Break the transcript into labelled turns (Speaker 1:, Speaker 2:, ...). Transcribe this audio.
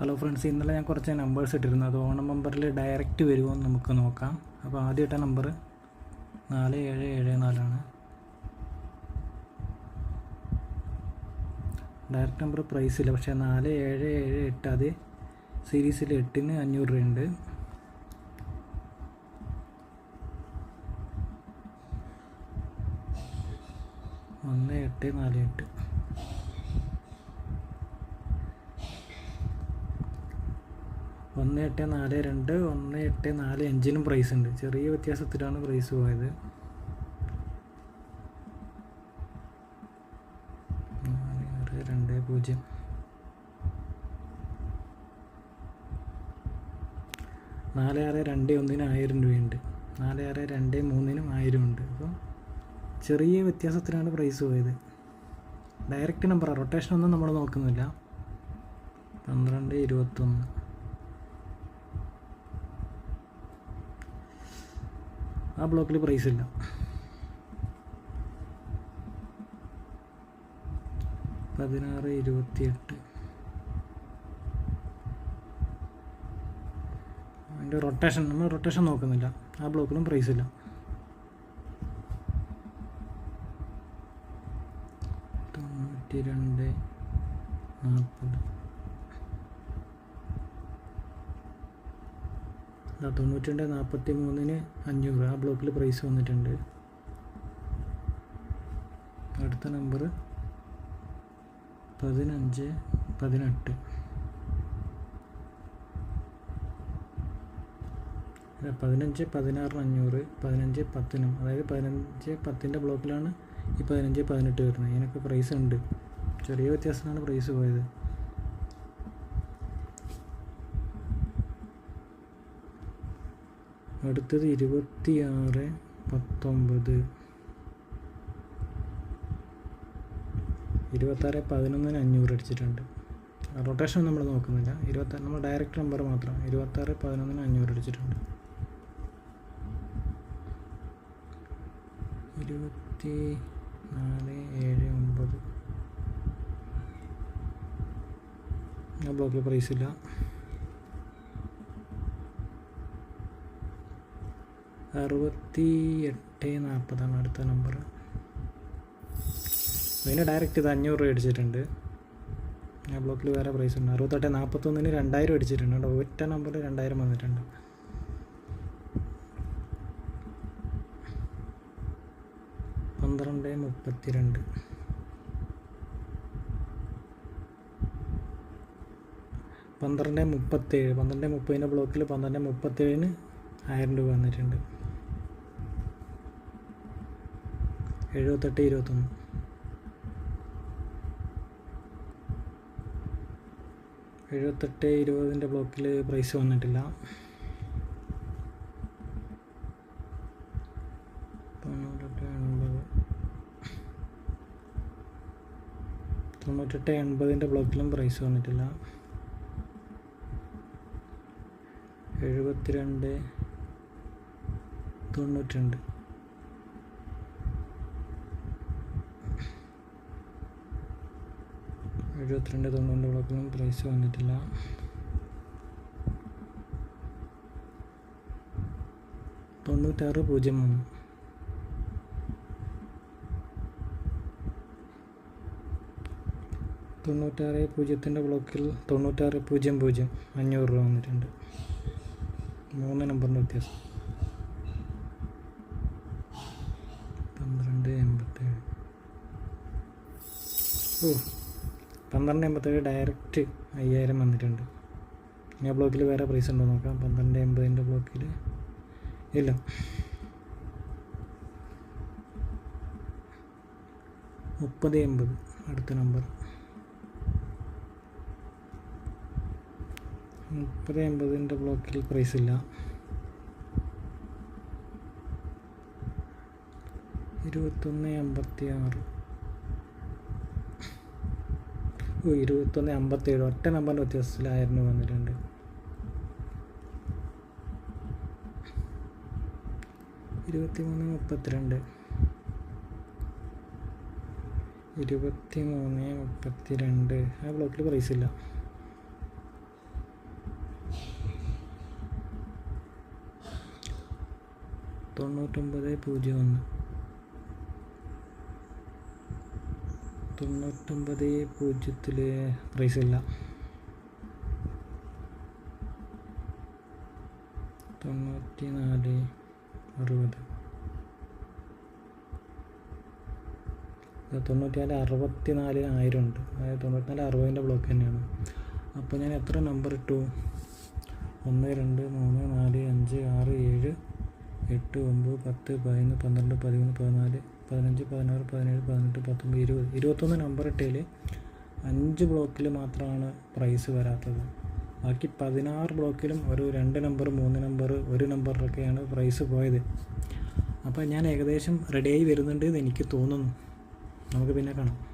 Speaker 1: hello friends ഇന്നലെ ഞാൻ കുറച്ച് നമ്പേഴ്സ് ഇട്ടിരുന്നു അത് ഓണം നമ്പറിൽ ഡയറക്റ്റ് വരുമോ എന്ന് നമുക്ക് നോക്കാം അപ്പോൾ ആദ്യം ഇട്ട നമ്പർ നാല് ഏഴ് ഏഴ് നാലാണ് ഡയറക്റ്റ് നമ്പർ പ്രൈസ് ഇല്ല പക്ഷേ നാല് ഏഴ് ഏഴ് എട്ട് അത് സീരീസിൽ എട്ടിന് അഞ്ഞൂറ് രൂപയുണ്ട് ഒന്ന് എട്ട് നാല് എട്ട് ഒന്ന് എട്ട് നാല് രണ്ട് ഒന്ന് എട്ട് നാല് അഞ്ചിനും പ്രൈസ് ഉണ്ട് ചെറിയ വ്യത്യാസത്തിലാണ് പ്രൈസ് പോയത് നാല് ആറ് രണ്ട് പൂജ്യം നാല് ആറ് രണ്ട് ഒന്നിന് ആയിരം രൂപയുണ്ട് നാല് ആറ് രണ്ട് മൂന്നിനും ആയിരം ഉണ്ട് അപ്പോൾ ചെറിയ വ്യത്യാസത്തിലാണ് പ്രൈസ് പോയത് ഡയറക്റ്റ് നമ്പറാണ് റൊട്ടേഷൻ ഒന്നും നമ്മൾ നോക്കുന്നില്ല പന്ത്രണ്ട് ഇരുപത്തൊന്ന് ആ ബ്ലോക്കിൽ പ്രൈസ് ഇല്ല പതിനാറ് ഇരുപത്തിയെട്ട് അതിൻ്റെ റൊട്ടേഷൻ നമ്മൾ റൊട്ടേഷൻ നോക്കുന്നില്ല ആ ബ്ലോക്കിലും പ്രൈസ് ഇല്ല തൊണ്ണൂറ്റി രണ്ട് നാൽപ്പത് തൊണ്ണൂറ്റി രണ്ട് നാൽപ്പത്തി മൂന്നിന് അഞ്ഞൂറ് ആ ബ്ലോക്കിൽ പ്രൈസ് വന്നിട്ടുണ്ട് അടുത്ത നമ്പർ പതിനഞ്ച് പതിനെട്ട് പതിനഞ്ച് പതിനാറിന് അഞ്ഞൂറ് പതിനഞ്ച് പത്തിനും അതായത് പതിനഞ്ച് പത്തിൻ്റെ ബ്ലോക്കിലാണ് ഈ പതിനഞ്ച് പതിനെട്ട് വരുന്നത് ഇതിനൊക്കെ പ്രൈസ് ഉണ്ട് ചെറിയ വ്യത്യാസത്തിലാണ് പ്രൈസ് പോയത് അടുത്തത് ഇരുപത്തിയാറ് പത്തൊമ്പത് ഇരുപത്താറ് പതിനൊന്നിന് അഞ്ഞൂറ് അടിച്ചിട്ടുണ്ട് റൊട്ടേഷൻ നമ്മൾ നോക്കുന്നില്ല ഇരുപത്താറ് നമ്മൾ ഡയറക്റ്റ് നമ്പർ മാത്രം ഇരുപത്താറ് പതിനൊന്നിന് അഞ്ഞൂറ് അടിച്ചിട്ടുണ്ട് ഇരുപത്തി നാല് ഏഴ് ഒമ്പത് ആ ബ്ലോക്കിൽ പ്രൈസില്ല അറുപത്തി എട്ട് നാൽപ്പതാണ് അടുത്ത നമ്പർ അതിന് ഡയറക്റ്റ് ഇത് അഞ്ഞൂറ് രൂപ അടിച്ചിട്ടുണ്ട് ആ ബ്ലോക്കിൽ വേറെ പ്രൈസ് ഉണ്ട് അറുപത്തെട്ട് നാൽപ്പത്തൊന്നിന് രണ്ടായിരം അടിച്ചിട്ടുണ്ട് കേട്ടോ ഒറ്റ നമ്പർ രണ്ടായിരം വന്നിട്ടുണ്ട് പന്ത്രണ്ട് മുപ്പത്തിരണ്ട് പന്ത്രണ്ട് മുപ്പത്തേഴ് പന്ത്രണ്ട് മുപ്പതിൻ്റെ ബ്ലോക്കിൽ പന്ത്രണ്ട് മുപ്പത്തേഴിന് ആയിരം രൂപ വന്നിട്ടുണ്ട് എഴുപത്തെട്ട് ഇരുപത്തൊന്ന് എഴുപത്തെട്ട് ഇരുപതിൻ്റെ ബ്ലോക്കിൽ പ്രൈസ് വന്നിട്ടില്ല തൊണ്ണൂറ്റെട്ട് എൺപത് തൊണ്ണൂറ്റെട്ട് എൺപതിൻ്റെ ബ്ലോക്കിലും പ്രൈസ് വന്നിട്ടില്ല എഴുപത്തിരണ്ട് തൊണ്ണൂറ്റിരണ്ട് എഴുപത്തിരണ്ട് തൊണ്ണൂറ് ഡോളറൊന്നും പ്രൈസ് വന്നിട്ടില്ല തൊണ്ണൂറ്റാറ് പൂജ്യം മൂന്ന് തൊണ്ണൂറ്റാറ് പൂജ്യത്തിൻ്റെ ബ്ലോക്കിൽ തൊണ്ണൂറ്റാറ് പൂജ്യം പൂജ്യം അഞ്ഞൂറ് രൂപ വന്നിട്ടുണ്ട് മൂന്ന് നമ്പറിൻ്റെ വ്യത്യാസം പന്ത്രണ്ട് എൺപത്തേഴ് ഓ പന്ത്രണ്ട് എൺപത്തേഴ് ഡയറക്റ്റ് അയ്യായിരം വന്നിട്ടുണ്ട് ഇനി ആ ബ്ലോക്കിൽ വേറെ പ്രൈസ് ഉണ്ടോ നോക്കാം പന്ത്രണ്ട് എൺപതിൻ്റെ ബ്ലോക്കിൽ ഇല്ല മുപ്പത് എൺപത് അടുത്ത നമ്പർ മുപ്പത് എൺപതിൻ്റെ ബ്ലോക്കിൽ പ്രൈസ് ഇല്ല ഇരുപത്തൊന്ന് എൺപത്തി ആറ് ഇരുപത്തൊന്ന് അമ്പത്തേഴ് ഒറ്റ നമ്പറിൻ്റെ വ്യത്യാസത്തിലായിരുന്നു വന്നിട്ടുണ്ട് ഇരുപത്തി മൂന്ന് മുപ്പത്തിരണ്ട് ഇരുപത്തി മൂന്ന് മുപ്പത്തിരണ്ട് ആ ബ്ലോക്കിൽ പ്രൈസ് ഇല്ല തൊണ്ണൂറ്റൊമ്പത് പൂജ്യം ഒന്ന് തൊണ്ണൂറ്റൊമ്പത് പൂജ്യത്തിൽ ഇല്ല തൊണ്ണൂറ്റി നാല് അറുപത് തൊണ്ണൂറ്റി നാല് അറുപത്തി ആയിരം ഉണ്ട് അതായത് തൊണ്ണൂറ്റി നാല് അറുപതിൻ്റെ ബ്ലോക്ക് തന്നെയാണ് അപ്പോൾ ഞാൻ എത്ര നമ്പർ ഇട്ടു ഒന്ന് രണ്ട് മൂന്ന് നാല് അഞ്ച് ആറ് ഏഴ് എട്ട് ഒമ്പത് പത്ത് പതിനൊന്ന് പന്ത്രണ്ട് പതിമൂന്ന് പതിനാല് പതിനഞ്ച് പതിനാറ് പതിനേഴ് പതിനെട്ട് പത്തൊമ്പത് ഇരുപത് ഇരുപത്തൊന്ന് നമ്പർ ഇട്ടതിൽ അഞ്ച് ബ്ലോക്കിൽ മാത്രമാണ് പ്രൈസ് വരാത്തത് ബാക്കി പതിനാറ് ബ്ലോക്കിലും ഒരു രണ്ട് നമ്പർ മൂന്ന് നമ്പർ ഒരു നമ്പറിലൊക്കെയാണ് പ്രൈസ് പോയത് അപ്പോൾ ഞാൻ ഏകദേശം റെഡിയായി വരുന്നുണ്ട് എന്ന് എനിക്ക് തോന്നുന്നു നമുക്ക് പിന്നെ കാണാം